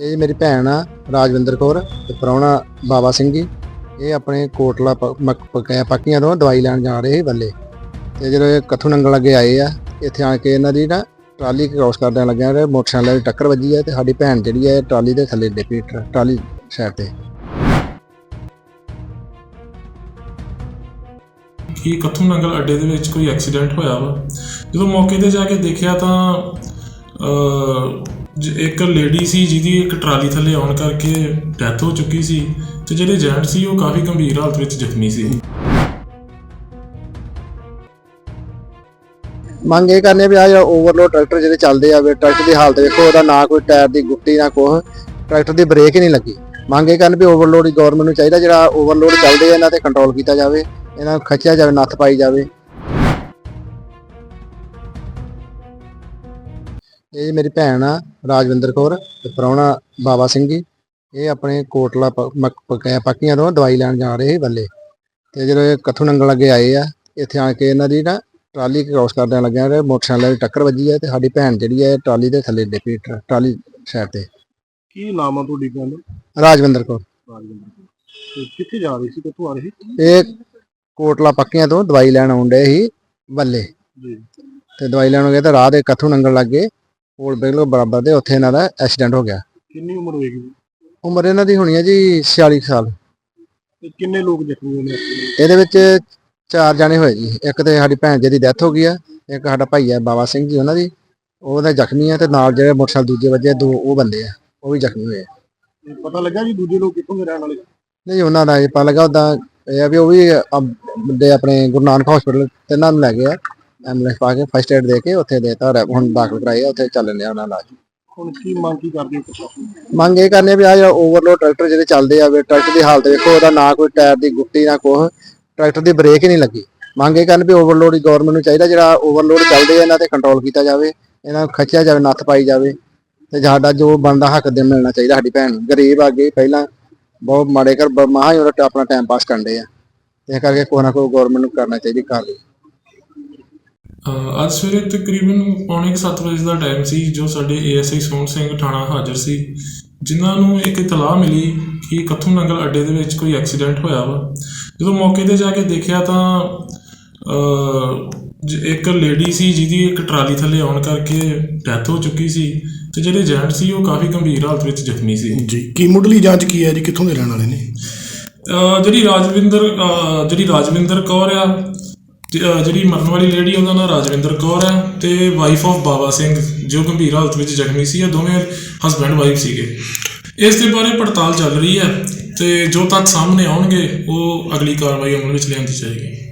ਇਹ ਮੇਰੀ ਭੈਣ ਆ, ਰਾਜਵਿੰਦਰ ਕੌਰ ਤੇ ਪ੍ਰਾਹੁਣਾ ਬਾਬਾ ਸਿੰਘ ਜੀ। ਇਹ ਆਪਣੇ ਕੋਟਲਾ ਪੱਕੀਆਂ ਤੋਂ ਦਵਾਈ ਲੈਣ ਜਾ ਰਹੇ ਬੱਲੇ। ਤੇ ਜਦੋਂ ਇਹ ਕੱਥੂ ਨੰਗਲ ਲੱਗੇ ਆਏ ਆ, ਇੱਥੇ ਆ ਕੇ ਇਹਨਾਂ ਦੀ ਨਾ ਟਰਾਲੀ ਕ੍ਰਾਸ ਕਰਦਿਆਂ ਲੱਗਿਆ ਤੇ ਮੋਟਰਸਾਈਕਲ ਦੀ ਟੱਕਰ ਵੱਜੀ ਹੈ ਤੇ ਸਾਡੀ ਭੈਣ ਜਿਹੜੀ ਹੈ ਟਰਾਲੀ ਦੇ ਥੱਲੇ ਡਿੱਪੀ ਟਰਾਲੀ ਸਾਈਡ ਤੇ। ਕਿ ਕੱਥੂ ਨੰਗਲ ਅੱਡੇ ਦੇ ਵਿੱਚ ਕੋਈ ਐਕਸੀਡੈਂਟ ਹੋਇਆ ਵਾ? ਜਦੋਂ ਮੌਕੇ ਤੇ ਜਾ ਕੇ ਦੇਖਿਆ ਤਾਂ ਇੱਕ ਲੇਡੀ ਸੀ ਜਿਹਦੀ ਇੱਕ ਟਰਾਲੀ ਥੱਲੇ ਆਉਣ ਕਰਕੇ ਡੈਥ ਹੋ ਚੁੱਕੀ ਸੀ ਤੇ ਜਿਹੜੇ ਜੈਂਟ ਸੀ ਉਹ ਕਾਫੀ ਗੰਭੀਰ ਹਾਲਤ ਵਿੱਚ ਜ਼ਖਮੀ ਸੀ। ਮੰਗ ਇਹ ਕਰਨੇ ਵੀ ਆ ਓਵਰਲੋਡ ਟਰੈਕਟਰ ਜਿਹੜੇ ਚੱਲਦੇ ਆ, ਵੀ ਟਰੈਕਟਰ ਦੀ ਹਾਲਤ ਵੇਖੋ, ਉਹਦਾ ਨਾ ਕੋਈ ਟਾਇਰ ਦੀ ਗੁੱਟੀ, ਨਾ ਕੁਛ ਟਰੈਕਟਰ ਦੀ ਬ੍ਰੇਕ ਹੀ ਨਹੀਂ ਲੱਗੀ। ਮੰਗ ਇਹ ਕਰਨ ਵੀ ਓਵਰਲੋਡ ਗਵਰਨਮੈਂਟ ਨੂੰ ਚਾਹੀਦਾ ਜਿਹੜਾ ਓਵਰਲੋਡ ਚੱਲਦੇ ਆ, ਇਹਨਾਂ ਤੇ ਕੰਟਰੋਲ ਕੀਤਾ ਜਾਵੇ, ਇਹਨਾਂ ਨੂੰ ਖੱਚਿਆ ਜਾਵੇ, ਨੱਥ ਪਾਈ ਜਾਵੇ। ਇਹ ਮੇਰੀ ਭੈਣ ਆ ਰਾਜਵਿੰਦਰ ਕੌਰ ਤੇ ਪ੍ਰਾਹੁਣਾ ਬਾਬਾ ਸਿੰਘ ਜੀ। ਇਹ ਆਪਣੇ ਕੋਟਲਾ ਪ- ਮਕ- ਪੱਕਿਆ ਪੱਕੀਆਂ ਤੋਂ ਦਵਾਈ ਲੈਣ ਜਾ ਰਹੇ ਸੀ ਬੱਲੇ ਤੇ ਜਦੋਂ ਇਹ ਕੱਥੂ ਨੰਗਲ ਲੱਗੇ ਆਏ ਆ ਇੱਥੇ ਆ ਕੇ ਇਹਨਾਂ ਦੀ ਨਾ ਟਰਾਲੀ ਕ੍ਰਾਸ ਕਰਦਿਆਂ ਲੱਗਿਆ ਤੇ ਮੋਟਰਸਾਈਕਲ ਦੀ ਟੱਕਰ ਵੱਜੀ ਹੈ ਤੇ ਸਾਡੀ ਭੈਣ ਜਿਹੜੀ ਹੈ ਟਰਾਲੀ ਦੇ ਥੱਲੇ ਡਿੱਪੀ ਟਰ- ਟਰਾਲੀ ਸਾਈਡ ਤੇ। ਕੀ ਨਾਮ ਆ ਤੁਹਾਡੀ ਭੈਣ ਦਾ? ਰਾਜਵਿੰਦਰ ਕੌਰ। ਰਾਜਵਿੰਦਰ ਕੌਰ। ਤੇ ਕਿੱਥੇ ਜਾ ਰਹੀ ਸੀ ਕਿੱਥੋਂ ਆ ਰਹੀ ਸੀ? ਇਹ ਕੋਟਲਾ ਪੱਕੀਆਂ ਤੋਂ ਦਵਾਈ ਲੈਣ ਆਉਂਦੇ ਸੀ ਬੱਲੇ ਜੀ। ਤੇ ਦਵਾਈ ਲੈਣ ਗਏ ਤਾਂ ਰਾਹ ਦੇ ਕੱਥੂ ਨੰਗਲ ਲੱਗੇ ਕੋਲ ਬਿਲਕੁਲ ਬਰਾਬਰ ਦੇ ਉੱਥੇ ਇਹਨਾਂ ਦਾ ਐਕਸੀਡੈਂਟ ਹੋ ਗਿਆ। ਕਿੰਨੀ ਉਮਰ ਹੋਏਗੀ? ਜੀ? ਉਮਰ ਇਹਨਾਂ ਦੀ ਹੋਣੀ ਹੈ ਜੀ 46 ਕੁ ਸਾਲ। ਤੇ ਕਿੰਨੇ ਲੋਕ ਜ਼ਖਮੀ ਹੋਏ ਨੇ ਇਹਦੇ ਵਿੱਚ ਚਾਰ ਜਾਣੇ ਹੋਏ ਜੀ। ਇੱਕ ਤੇ ਸਾਡੀ ਭੈਣ ਜੀ ਦੀ ਡੈਥ ਹੋ ਗਈ ਆ ਇੱਕ ਸਾਡਾ ਭਾਈ ਹੈ ਬਾਬਾ ਸਿੰਘ ਜੀ ਉਹਨਾਂ ਦੀ। ਉਹਦਾ ਜ਼ਖਮੀ ਆ ਤੇ ਨਾਲ ਜਿਹੜੇ ਮੋਟਰਸਾਈਕਲ ਦੂਜੇ ਵੱਜੇ ਦੋ ਉਹ ਬੰਦੇ ਆ ਉਹ ਵੀ ਜ਼ਖਮੀ ਹੋਏ ਆ। ਤੇ ਪਤਾ ਲੱਗਾ ਜੀ ਦੂਜੇ ਲੋਕ ਕਿੱਥੋਂ ਦੇ ਰਹਿਣ ਵਾਲੇ? ਨਹੀਂ ਉਹਨਾਂ ਦਾ ਇਹ ਪਤਾ ਲੱਗਾ ਉਦਾਂ ਇਹ ਆ ਵੀ ਉਹ ਵੀ ਅਮ, ਦੇ ਆਪਣੇ ਗੁਰੂ ਨਾਨਕ ਹਸਪੀਟਲ ਤੇ ਇਹਨਾਂ ਨੂੰ ਲੈ ਗਏ ਆ। ਐਂਬੂਲੈਂਸ ਪਾ ਕੇ ਫਸਟ ਏਡ ਦੇ ਕੇ ਉੱਥੇ ਦੇਤਾ ਰੈ- ਹੁਣ ਦਾਖਲ ਕਰਾਏ ਆ ਉੱਥੇ ਚੱਲਣ ਡਿਆ ਉਹਨਾਂ ਇਲਾਜ ਹੁਣ ਕੀ ਮੰਗ ਕੀ ਕਰਦੇ ਪ੍ਰਸ਼ਾਸਨ? ਮੰਗ ਇਹ ਕਰਨੇ ਵੀ ਆ ਜਿਹੜਾ ਓਵਰਲੋਡ ਟਰੈਕਟਰ ਜਿਹੜੇ ਚੱਲਦੇ ਆ ਵੀ ਟਰੈਕਟਰ ਦੀ ਹਾਲਤ ਵੇਖੋ ਉਹਦਾ ਨਾ ਕੋਈ ਟਾਇਰ ਦੀ ਗੁੱਟੀ ਨਾ ਕੁਛ ਟਰੈਕਟਰ ਦੀ ਬ੍ਰੇਕ ਹੀ ਨਹੀਂ ਲੱਗੀ। ਮੰਗ ਇਹ ਕਰਨ ਵੀ ਓਵਰਲੋਡ ਹੀ ਗਵਰਨਮੈਂਟ ਨੂੰ ਚਾਹੀਦਾ ਜਿਹੜਾ ਓਵਰਲੋਡ ਚੱਲਦੇ ਆ ਇਹਨਾਂ ਤੇ ਕੰਟਰੋਲ ਕੀਤਾ ਜਾਵੇ ਇਹਨਾਂ ਨੂੰ ਖੱਚਿਆ ਜਾਵੇ ਨੱਥ ਪਾਈ ਜਾਵੇ ਤੇ ਸਾਡਾ ਜੋ ਬਣਦਾ ਹੱਕ ਦੇ ਮਿਲਣਾ ਚਾਹੀਦਾ ਸਾਡੀ ਭੈਣ ਨੂੰ। ਗਰੀਬ ਆ ਅੱਗੇ ਪਹਿਲਾਂ ਬਹੁਤ ਮਾੜੇ ਕਰ ਮਹਾ ਹੀ ਉਹਦਾ ਆਪਣਾ ਟਾਈਮ ਪਾਸ ਕਰਦੇ ਆ। ਤੇ ਕਰਕੇ ਕੋਈ ਨਾ ਕੋਈ ਗਵਰਨਮੈਂਟ ਨੂੰ ਕਰਨਾ ਚਾਹੀਦੀ ਕਾਰਵਾਈ ਅੱਜ ਸਵੇਰੇ ਤਕਰੀਬਨ ਪੌਣੇ ਕੁ ਸੱਤ ਵਜੇ ਦਾ ਟਾਈਮ ਸੀ ਜੋ ਸਾਡੇ ਏਐਸਆਈ ਸੋਹਣ ਸਿੰਘ ਥਾਣਾ ਹਾਜ਼ਰ ਸੀ ਜਿਨ੍ਹਾਂ ਨੂੰ ਇੱਕ ਇਤਲਾਹ ਮਿਲੀ ਕਿ ਕੱਥੂ ਨੰਗਲ ਅੱਡੇ ਦੇ ਵਿੱਚ ਕੋਈ ਐਕਸੀਡੈਂਟ ਹੋਇਆ ਵਾ। ਜਦੋਂ ਮੌਕੇ ਤੇ ਜਾ ਕੇ ਦੇਖਿਆ ਤਾਂ ਇੱਕ ਲੇਡੀ ਸੀ ਜਿਹਦੀ ਇੱਕ ਟਰਾਲੀ ਥੱਲੇ ਆਉਣ ਕਰਕੇ ਡੈਥ ਹੋ ਚੁੱਕੀ ਸੀ ਤੇ ਜਿਹੜੇ ਜੈਂਟ ਸੀ ਉਹ ਕਾਫੀ ਗੰਭੀਰ ਹਾਲਤ ਵਿੱਚ ਜ਼ਖਮੀ ਸੀ। ਜੀ ਕੀ ਮੁੱਢਲੀ ਜਾਂਚ ਕੀ ਹੈ ਜੀ? ਕਿੱਥੋਂ ਦੇ ਰਹਿਣ ਵਾਲੇ ਨੇ? ਜਿਹੜੀ ਰਾਜਵਿੰਦਰ ਜਿਹੜੀ ਰਾਜਵਿੰਦਰ ਕੌਰ ਆ ਜਿਹੜੀ ਮਰਨ ਵਾਲੀ ਲੇਡੀ ਉਹਦਾ ਨਾਮ ਰਾਜਵਿੰਦਰ ਕੌਰ ਹੈ ਤੇ ਵਾਈਫ ਆਫ ਬਾਬਾ ਸਿੰਘ, ਜੋ ਗੰਭੀਰ ਹਾਲਤ ਵਿੱਚ ਜ਼ਖਮੀ ਸੀ, ਇਹ ਦੋਵੇਂ ਹਸਬੰਡ ਵਾਈਫ ਸੀਗੇ। ਇਸ ਦੇ ਬਾਰੇ ਪੜਤਾਲ ਚੱਲ ਰਹੀ ਹੈ ਤੇ ਜੋ ਤੱਕ ਸਾਹਮਣੇ ਆਉਣਗੇ, ਉਹ ਅਗਲੀ ਕਾਰਵਾਈ ਅਮਲ ਵਿੱਚ ਲਿਆਂਦੀ ਜਾਏਗੀ।